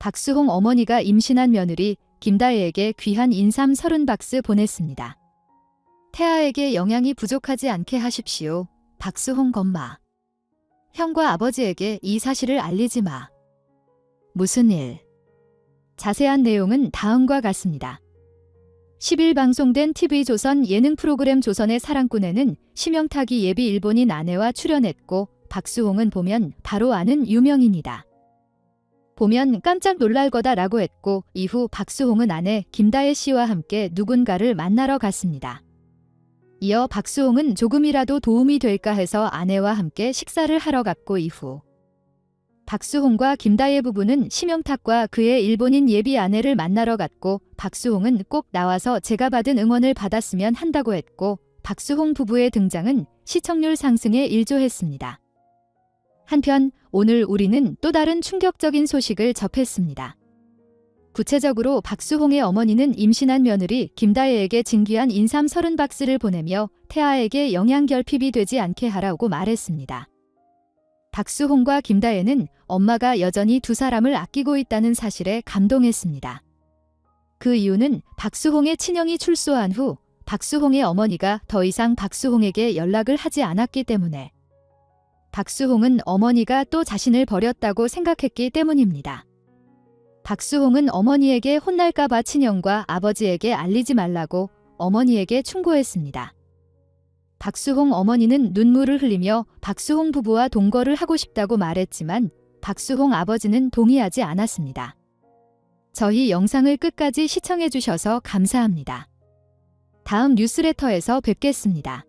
박수홍 어머니가 임신한 며느리 김다혜에게 귀한 인삼 30박스 보냈습니다. 태아에게 영양이 부족하지 않게 하십시오. 박수홍 건마. 형과 아버지에게 이 사실을 알리지 마. 무슨 일? 자세한 내용은 다음과 같습니다. 10일 방송된 TV조선 예능 프로그램 조선의 사랑꾼에는 심영탁이 예비 일본인 아내와 출연했고 박수홍은 보면 바로 아는 유명인이다. 보면 깜짝 놀랄 거다라고 했고 이후 박수홍은 아내 김다혜 씨와 함께 누군가를 만나러 갔습니다. 이어 박수홍은 조금이라도 도움이 될까 해서 아내와 함께 식사를 하러 갔고 이후 박수홍과 김다혜 부부는 심영탁과 그의 일본인 예비 아내를 만나러 갔고 박수홍은 꼭 나와서 제가 받은 응원을 받았으면 한다고 했고 박수홍 부부의 등장은 시청률 상승에 일조했습니다. 한편 오늘 우리는 또 다른 충격적인 소식을 접했습니다. 구체적으로 박수홍의 어머니는 임신한 며느리 김다혜에게 진귀한 인삼 30박스를 보내며 태아에게 영양 결핍이 되지 않게 하라고 말했습니다. 박수홍과 김다혜는 엄마가 여전히 두 사람을 아끼고 있다는 사실에 감동했습니다. 그 이유는 박수홍의 친형이 출소한 후 박수홍의 어머니가 더 이상 박수홍에게 연락을 하지 않았기 때문에 박수홍은 어머니가 또 자신을 버렸다고 생각했기 때문입니다. 박수홍은 어머니에게 혼날까봐 친형과 아버지에게 알리지 말라고 어머니에게 충고했습니다. 박수홍 어머니는 눈물을 흘리며 박수홍 부부와 동거를 하고 싶다고 말했지만 박수홍 아버지는 동의하지 않았습니다. 저희 영상을 끝까지 시청해주셔서 감사합니다. 다음 뉴스레터에서 뵙겠습니다.